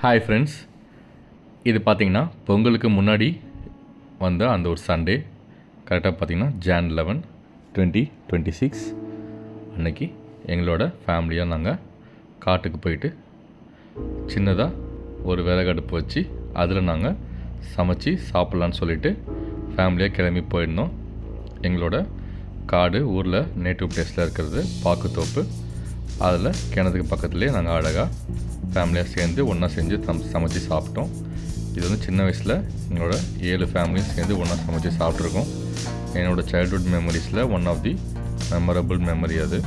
Hi friends இது பார்த்திங்கன்னா பொங்கலுக்கு முன்னாடி வந்த அந்த ஒரு சண்டே கரெக்டாக பார்த்தீங்கன்னா Jan eleven twenty twenty six அன்னைக்கு எங்களோட ஃபேமிலியாக நாங்கள் காட்டுக்கு போயிட்டு சின்னதாக ஒரு விறகடுப்பு வச்சு அதில் நாங்கள் சமைச்சு சாப்பிட்லான்னு சொல்லிட்டு ஃபேமிலியாக கிளம்பி போயிருந்தோம். எங்களோட காடு ஊரில் நேட்டிவ் பிளேஸில் இருக்கிறது பாக்குத்தோப்பு அதில் கிணத்துக்கு பக்கத்துலேயே நாங்கள் அழகாக ஃபேமிலியாக சேர்ந்து ஒன்றா செஞ்சு சம் சமைச்சு சாப்பிட்டோம். இது வந்து சின்ன வயசில் எங்களோட ஏழு ஃபேமிலியும் சேர்ந்து ஒன்றா சமைச்சு சாப்பிட்ருக்கோம் என்னோடய childhood மெமரிஸில் one of the memorable memory அது.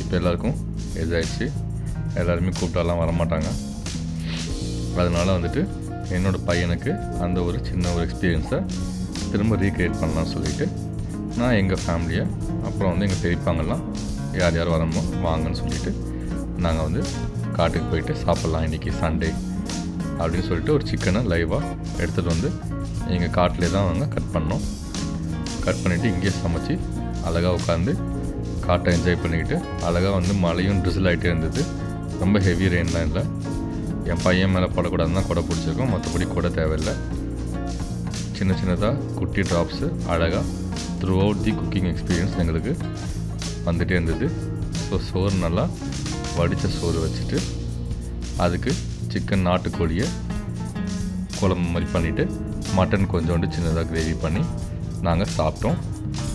இப்போ எல்லாருக்கும் இதாகிடுச்சு எல்லாருமே கூப்பிட்டாலாம் வரமாட்டாங்க. அதனால் வந்துட்டு என்னோடய பையனுக்கு அந்த ஒரு சின்ன ஒரு எக்ஸ்பீரியன்ஸை திரும்ப ரீக்ரியேட் பண்ணலாம்னு சொல்லிட்டு நான் எங்கள் ஃபேமிலியை அப்புறம் வந்து எங்கள் பெரியப்பாங்கெல்லாம் யார் யார் வரமோ வாங்கன்னு சொல்லிட்டு நாங்கள் வந்து காட்டுக்கு போயிட்டு சாப்பிட்லாம் இன்றைக்கி சண்டே அப்படின்னு சொல்லிட்டு ஒரு சிக்கனை லைவாக எடுத்துகிட்டு வந்து எங்கள் காட்டிலே தான் நாங்கள் கட் பண்ணோம். கட் பண்ணிவிட்டு இங்கேயே சமைச்சு அழகாக உட்காந்து காட்டை என்ஜாய் பண்ணிக்கிட்டு அழகாக வந்து மழையும் ட்ரிசில் ஆகிட்டே இருந்தது. ரொம்ப ஹெவி ரெயின்லாம் இல்லை. என் பையன் மேலே படக்கூடாதுன்னு தான் கொடை பிடிச்சிருக்கோம். மற்றபடி கூட தேவையில்லை. சின்ன சின்னதாக குட்டி ட்ராப்ஸு அழகாக throughout the cooking experience எங்களுக்கு வந்துகிட்டே இருந்தது. ஸோ சோறு நல்லா வடித்த சோறு வச்சுட்டு அதுக்கு சிக்கன் நாட்டுக்கோழியை குழம்பு மாதிரி பண்ணிவிட்டு மட்டன் கொஞ்சோண்டு சின்னதாக கிரேவி பண்ணி நாங்கள் சாப்பிட்டோம்.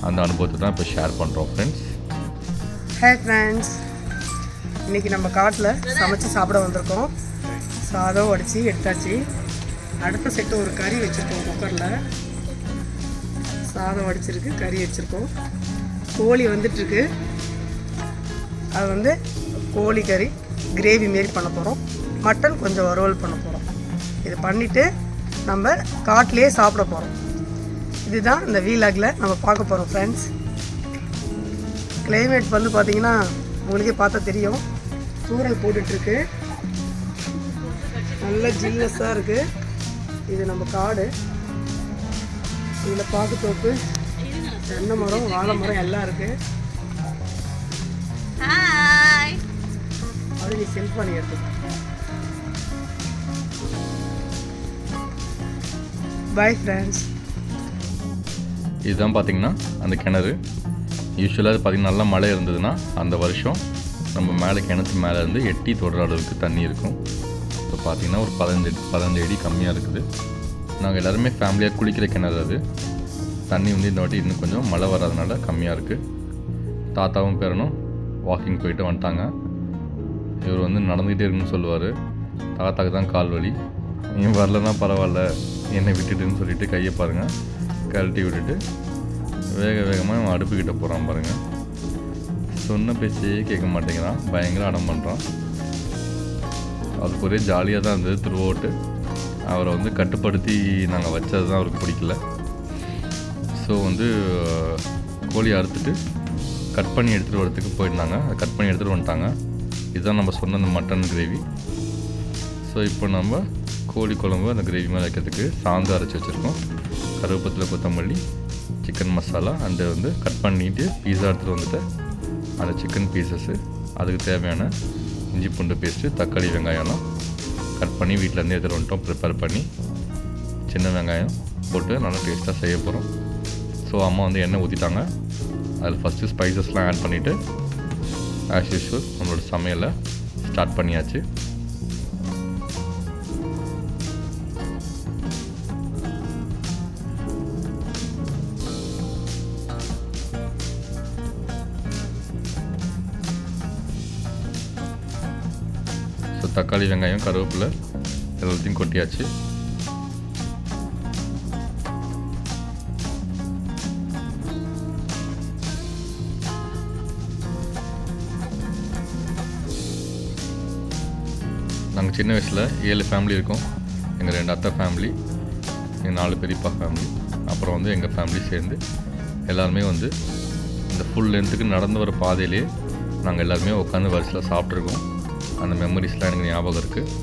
அந்த அனுபவத்தை தான் இப்போ ஷேர் பண்ணுறோம் ஃப்ரெண்ட்ஸ் ஹே ஃப்ரெண்ட்ஸ் இன்றைக்கி நம்ம காட்டில் சமைச்சு சாப்பிட வந்திருக்கோம். சாதம் வடித்து எடுத்தாச்சு. அடுத்த செட்டு ஒரு கறி வச்சுருக்கோம் குக்கரில் சாதம் வடிச்சிருக்கு கறி வச்சுருக்கோம். கோழி வந்துட்டுருக்கு. அது வந்து கோழி கறி கிரேவி மாரி பண்ண போகிறோம் மட்டன் கொஞ்சம் வறுவல் பண்ண போகிறோம் இது பண்ணிவிட்டு நம்ம காட்டிலேயே சாப்பிட போகிறோம் இதுதான் இந்த வீலாகில் நம்ம பார்க்க போகிறோம் ஃப்ரெண்ட்ஸ் கிளைமேட் வந்து பார்த்தீங்கன்னா உங்களுக்கே பார்த்தா தெரியும். தூரல் போட்டுட்ருக்கு நல்ல ஜில்னஸாக இருக்குது இது நம்ம காடு. இதில் பாக்கு தோப்பு. தென்னை மரம் வாழை மரம் எல்லாம் இருக்குது ஹாய் அது நீ செல்ஃப் பண்ணி எடுத்து பை ஃப்ரெண்ட்ஸ் இதுதான் பார்த்தீங்கன்னா அந்த கிணறு. யூஸ்வலாக பார்த்தீங்கன்னா நல்லா மழை இருந்ததுன்னா அந்த வருஷம் நம்ம மேலே கிணத்து மேலே இருந்து எட்டி தொடுற அளவுக்கு தண்ணி இருக்கும். இப்போ பார்த்தீங்கன்னா ஒரு பதினஞ்சு பதினஞ்சு அடி கம்மியாக இருக்குது. நாங்கள் எல்லாருமே ஃபேமிலியாக குளிக்கிற கிணறு அது. தண்ணி வந்து இந்த வாட்டி இன்னும் கொஞ்சம் மழை வராதனால கம்மியாக இருக்குது தாத்தாவும் பேரனும் வாக்கிங் போயிட்டு வந்துட்டாங்க. இவர் வந்து நடந்துக்கிட்டே இருக்குன்னு சொல்லுவார். தாத்தாக்கு தான் கால் வலி. நீ வரலன்னா பரவாயில்ல என்னை விட்டுட்டுன்னு சொல்லிட்டு கையை பாருங்கள் கழட்டி விட்டுட்டு வேக வேகமாக அவன் அடுப்புக்கிட்ட போகிறான் பாருங்கள் சொன்ன பேச்சையே கேட்க மாட்டேங்கிறான். பயங்கர அடம் பண்ணுறான் அதுக்கு ஒரே ஜாலியாக தான் இருந்தது த்ரூ அவரை வந்து கட்டுப்படுத்தி நாங்கள் வச்சது தான் அவருக்கு பிடிக்கல. ஸோ வந்து கோழி அறுத்துட்டு கட் பண்ணி எடுத்துகிட்டு வரதுக்கு போயிருந்தாங்க. கட் பண்ணி எடுத்துகிட்டு வந்துட்டாங்க. இதுதான் நம்ம சொன்ன அந்த மட்டன் கிரேவி ஸோ இப்போ நம்ம கோழி குழம்பு அந்த கிரேவி மேலே வைக்கிறதுக்கு சாந்து அரைச்சி வச்சுருக்கோம். கருவேப்பத்தில் கொத்தமல்லி சிக்கன் மசாலா அண்டு வந்து கட் பண்ணிட்டு பீஸா எடுத்துகிட்டு வந்துட்டு அந்த சிக்கன் பீசஸ்ஸு அதுக்கு தேவையான இஞ்சி பூண்டு பேஸ்ட்டு தக்காளி வெங்காயம்லாம் கட் பண்ணி வீட்டிலேருந்து எடுத்துகிட்டு வந்துட்டோம். ப்ரிப்பேர் பண்ணி சின்ன வெங்காயம் போட்டு நல்லா டேஸ்ட்டாக செய்ய போகிறோம் ஸோ அம்மா வந்து எண்ணெய் ஊற்றிட்டாங்க அதில் ஃபஸ்ட்டு ஸ்பைசஸ்லாம் ஆட் பண்ணிவிட்டு ஆஸ் யூஷுவல் நம்மளோட சமையலை ஸ்டார்ட் பண்ணியாச்சு. ஸோ தக்காளி வெங்காயம் கருவேப்பிலை எல்லாத்தையும் கொட்டியாச்சு. நாங்கள் சின்ன வயசில் ஏழு ஃபேமிலி இருக்கோம். எங்கள் ரெண்டு அத்தை ஃபேமிலி எங்கள் நாலு பெரியப்பா ஃபேமிலி அப்புறம் வந்து எங்கள் ஃபேமிலி சேர்ந்து எல்லாருமே வந்து இந்த ஃபுல் லென்த்துக்கு நடந்து வர பாதையிலே நாங்கள் எல்லாருமே உட்காந்து வரிசையில் சாப்பிட்ருக்கோம் அந்த மெமரிஸ்லாம் எனக்கு ஞாபகம் இருக்குது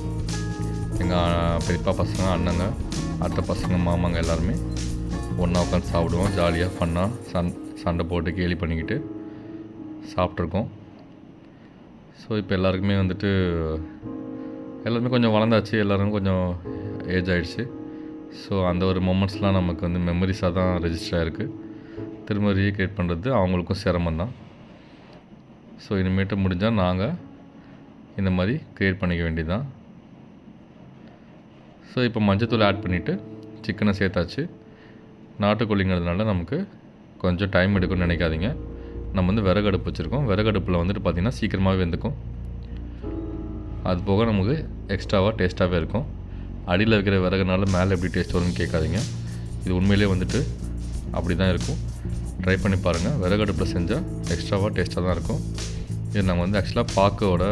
எங்கள் பெரியப்பா பசங்க அண்ணங்க அத்தை பசங்க மாமாங்க எல்லாருமே ஒன்றா உட்காந்து சாப்பிடுவோம். ஜாலியாக ஃபன்னாக சண் சண்டை போட்டு கேலி பண்ணிக்கிட்டு சாப்பிட்ருக்கோம் ஸோ இப்போ எல்லாருக்குமே வந்துட்டு எல்லாருமே கொஞ்சம் வளர்ந்தாச்சு எல்லோரும் கொஞ்சம் ஏஜ் ஆகிடுச்சு ஸோ அந்த ஒரு மொமெண்ட்ஸ்லாம் நமக்கு வந்து மெமரிஸாக தான் ரெஜிஸ்டர் ஆகிருக்கு திரும்ப ரீக்ரியேட் பண்ணுறது அவங்களுக்கும் சிரமம் தான். ஸோ இனிமேட்டு முடிஞ்சால் நாங்கள் இந்த மாதிரி க்ரியேட் பண்ணிக்க வேண்டியதுதான். ஸோ இப்போ மஞ்சத்தூள் ஆட் பண்ணிவிட்டு சிக்கனை சேர்த்தாச்சு. நாட்டுக்கோழிங்கிறதுனால நமக்கு கொஞ்சம் டைம் எடுக்கும்னு நினைக்காதீங்க. நம்ம வந்து விறகு அடுப்பு வச்சுருக்கோம். விறகு அடுப்பில் வந்துட்டு பார்த்திங்கன்னா சீக்கிரமாகவே வெந்துக்கும். அது போக நமக்கு எக்ஸ்ட்ராவாக டேஸ்ட்டாகவே இருக்கும். அடியில் வைக்கிற விறகுனால மேலே எப்படி டேஸ்ட் வரும்னு கேட்காதீங்க. இது உண்மையிலே வந்துட்டு அப்படி தான் இருக்கும். ட்ரை பண்ணி பாருங்கள் விறகு அடுப்பில் செஞ்சால் எக்ஸ்ட்ராவாக டேஸ்ட்டாக தான் இருக்கும். இது நாங்கள் வந்து ஆக்சுவலாக பாக்கோட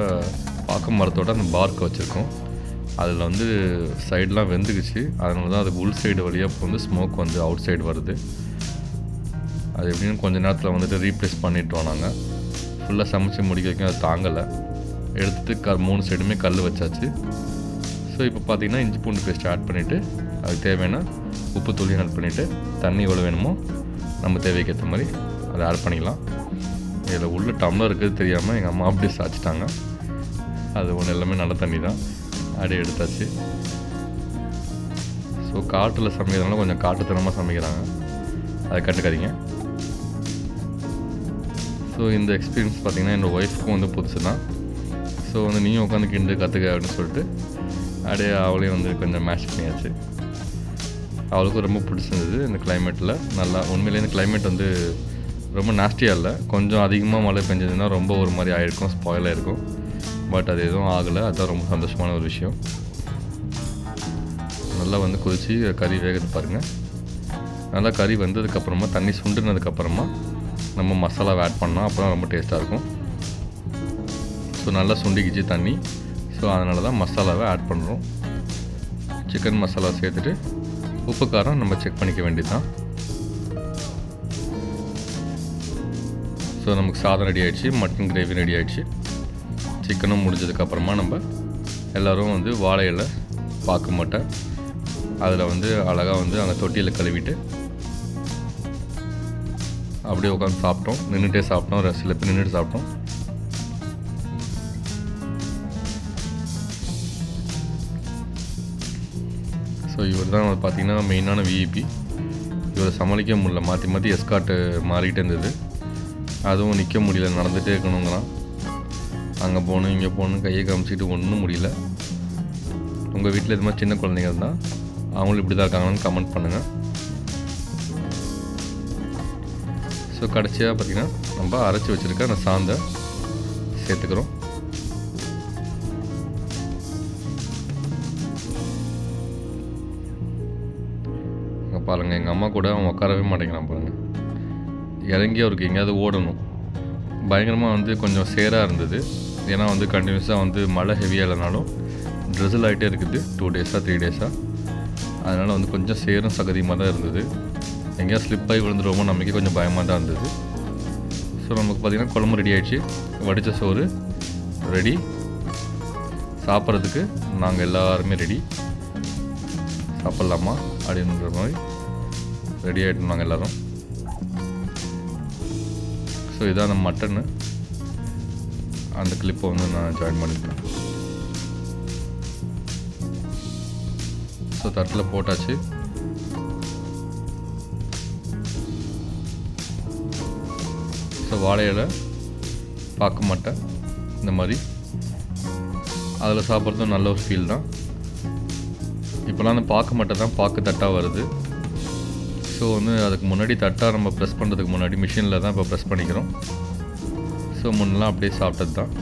பாக்கு மரத்தோட அந்த பார்க் வச்சுருக்கோம். அதில் வந்து சைடெலாம் வெந்துக்குச்சு. அதனால தான் அதுக்கு உள் சைடு வழியாக வந்து ஸ்மோக் வந்து அவுட் சைடு வருது. அது எப்படின்னு கொஞ்சம் நேரத்தில் வந்துட்டு ரீப்ளேஸ் பண்ணிட்டோம் நாங்கள் ஃபுல்லாக சமைச்சு முடிக்க வரைக்கும் அது தாங்கலை. எடுத்துட்டு க மூணு சைடுமே கல் வச்சாச்சு. ஸோ இப்போ பார்த்தீங்கன்னா இஞ்சி பூண்டு பேஸ்ட் ஆட் பண்ணிவிட்டு அதுக்கு தேவையான உப்பு தூளியும் ஆட் பண்ணிவிட்டு தண்ணி எவ்வளோ வேணுமோ நம்ம தேவைக்கு ஏற்ற மாதிரி அதை ஆட் பண்ணிக்கலாம். இதில் உள்ள டம்ளர் இருக்குது தெரியாமல் எங்கள் அம்மா அப்படியே சாய்ச்சிட்டாங்க. அது ஒன்று எல்லாமே நல்ல தண்ணி தான். அப்படியே எடுத்தாச்சு. ஸோ காட்டில் சமைக்கிறதுனால கொஞ்சம் காட்டுத்தனமாக சமைக்கிறாங்க. அதை கண்டுக்காதீங்க. ஸோ இந்த எக்ஸ்பீரியன்ஸ் பார்த்திங்கன்னா என்னோடய ஒய்ஃப்க்கும் வந்து புதுசு தான் ஸோ வந்து நீயும் உட்காந்து கிண்டு கற்றுக்க அப்படின்னு சொல்லிட்டு அப்படியே அவளையும் வந்து கொஞ்சம் மேட்ச் பண்ணியாச்சு. அவளுக்கும் ரொம்ப பிடிச்சிருந்தது இந்த கிளைமேட்டில் நல்லா உண்மையிலே இந்த கிளைமேட் வந்து ரொம்ப நாஸ்டியாக இல்லை. கொஞ்சம் அதிகமாக மழை பெஞ்சதுன்னா ரொம்ப ஒரு மாதிரி ஆகிருக்கும் ஸ்பாயில் ஆகிருக்கும் பட் அது எதுவும் ஆகலை. அதுதான் ரொம்ப சந்தோஷமான ஒரு விஷயம். நல்லா வந்து கொதித்து கறி வேகிறது பாருங்கள் நல்லா கறி வந்ததுக்கப்புறமா தண்ணி சுண்டுனதுக்கப்புறமா நம்ம மசாலாவை ஆட் பண்ணோம் அப்புறம் ரொம்ப டேஸ்ட்டாக இருக்கும். ஸோ நல்லா சுண்டிக்கிச்சு தண்ணி. ஸோ அதனால தான் மசாலாவை ஆட் பண்ணுறோம் சிக்கன் மசாலா சேர்த்துட்டு உப்பு காரம் நம்ம செக் பண்ணிக்க வேண்டியது தான் ஸோ நமக்கு சாதம் ரெடி ஆகிடுச்சு மட்டன் கிரேவி ரெடி ஆகிடுச்சு சிக்கனும் முடிஞ்சதுக்கப்புறமா நம்ம எல்லோரும் வந்து வாழை இலை பாக்கு மட்டை அதில் வந்து அழகாக வந்து அங்கே தொட்டியில் கழுவிட்டு அப்படியே உட்காந்து சாப்பிட்டோம். நின்றுட்டே சாப்பிட்டோம். சில பேர் நின்றுட்டு சாப்பிட்டோம். ஸோ இவர் தான் வந்து பார்த்தீங்கன்னா மெயினான விஇபி இவரை சமாளிக்க முடியல. மாற்றி மாற்றி எஸ்காட்டு மாறிக்கிட்டே இருந்தது. அதுவும் நிற்க முடியல. நடந்துகிட்டே இருக்கணுங்களாம் அங்கே போகணும் இங்கே போகணும் கையை காமிச்சிட்டு ஒன்றும் முடியல. உங்கள் வீட்டில் இது மாதிரி சின்ன குழந்தைங்க இருந்தால் அவங்களும் இப்படி தான் இருக்காங்கன்னு கமெண்ட் பண்ணுங்கள் ஸோ கடைசியாக பார்த்திங்கன்னா நம்ம அரைச்சி வச்சுருக்க அந்த சாந்தை சேர்த்துக்கிறோம். பாருங்கள் எங்கள் அம்மா கூட அவன் உட்காரவே மாட்டேங்கிறான் பாருங்கள் இறங்கி அவருக்கு எங்கேயாவது ஓடணும். பயங்கரமாக வந்து கொஞ்சம் சேராக இருந்தது. ஏன்னா வந்து கண்டினியூஸாக வந்து மழை ஹெவியாக இல்லைனாலும் ட்ரெஸ்ஸில் ஆகிட்டே இருக்குது. டூ டேஸாக த்ரீ டேஸாக அதனால் வந்து கொஞ்சம் சேரும் சகதியமாக தான் இருந்தது. எங்கேயா ஸ்லிப் ஆகி விழுந்துருவோமோ நமக்கே கொஞ்சம் பயமாக தான் இருந்தது. ஸோ நமக்கு பார்த்திங்கன்னா குழம்பு ரெடி ஆகிடுச்சு வடித்த சோறு ரெடி சாப்பிட்றதுக்கு நாங்கள் எல்லாருமே ரெடி சாப்பிட்லாமா? அப்படின்ற மாதிரி ரெடி ஆகிட்டோம் நாங்கள் எல்லோரும். ஸோ இதான் அந்த மட்டனு அந்த கிளிப்பை வந்து நான் ஜாயின் பண்ணிட்டேன் ஸோ தட்டில் போட்டாச்சு. ஸோ வாழை இலை மாட்டேன் இந்த மாதிரி. அதில் சாப்பிட்றதும் நல்ல ஒரு ஃபீல் தான். இப்போலாம் அந்த பார்க்க மட்டை தான் பார்க்க தட்டாக வருது. ஸோ வந்து அதுக்கு முன்னாடி தட்டாக நம்ம ப்ரெஸ் பண்ணுறதுக்கு முன்னாடி மிஷினில் தான் இப்போ ப்ரெஸ் பண்ணிக்கிறோம். ஸோ முன்னெல்லாம் அப்படியே சாப்பிட்டது தான்.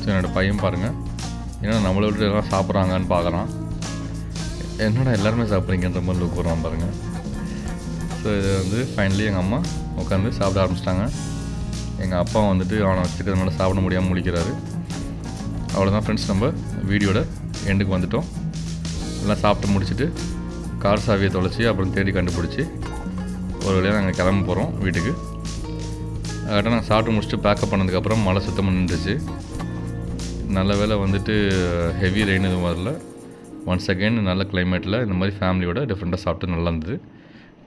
ஸோ என்னோடய பையன் பாருங்கள் ஏன்னா நம்மளை விட்டு எல்லாம் சாப்பிட்றாங்கன்னு பார்க்குறான். என்னடா எல்லாருமே சாப்பிட்றீங்கன்ற மாதிரி லுக் வரான் பாருங்கள் ஸோ இது வந்து ஃபைனலி எங்கள் அம்மா உட்காந்து சாப்பிட ஆரம்பிச்சிட்டாங்க. எங்கள் அப்பா வந்துட்டு அவனை அதனால் சாப்பிட முடியாமல் முடிக்கிறாரு அவ்வளோதான் ஃப்ரெண்ட்ஸ் நம்ம வீடியோட எண்டுக்கு வந்துட்டோம். எல்லாம் சாப்பிட்டு முடிச்சுட்டு கார் சாவியை தொலைச்சி அப்புறம் தேடி கண்டுபிடிச்சி ஒரு வழியாக நாங்கள் கிளம்ப போகிறோம் வீட்டுக்கு. அதுக்கிட்ட நாங்கள் சாப்பிட்டு முடிச்சுட்டு பேக்கப் பண்ணதுக்கப்புறம் மழை சுத்தமாக நின்றுச்சு. நல்ல வேளை வந்துட்டு ஹெவி ரெயின் எதுவும் வரல. ஒன்ஸ் அகெயின் நல்ல கிளைமேட்டில் இந்த மாதிரி ஃபேமிலியோட டிஃப்ரெண்ட்டாக சாப்பிட்டு நல்லா இருந்தது.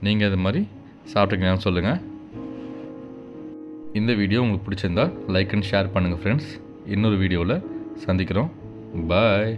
நீங்கள் இது மாதிரி சாப்பிட்ருக்கீங்கன்னு சொல்லுங்கள் இந்த வீடியோ உங்களுக்கு பிடிச்சிருந்தா லைக் அண்ட் ஷேர் பண்ணுங்கள் ஃப்ரெண்ட்ஸ் இன்னொரு வீடியோவில் சந்திக்கிறோம். பாய்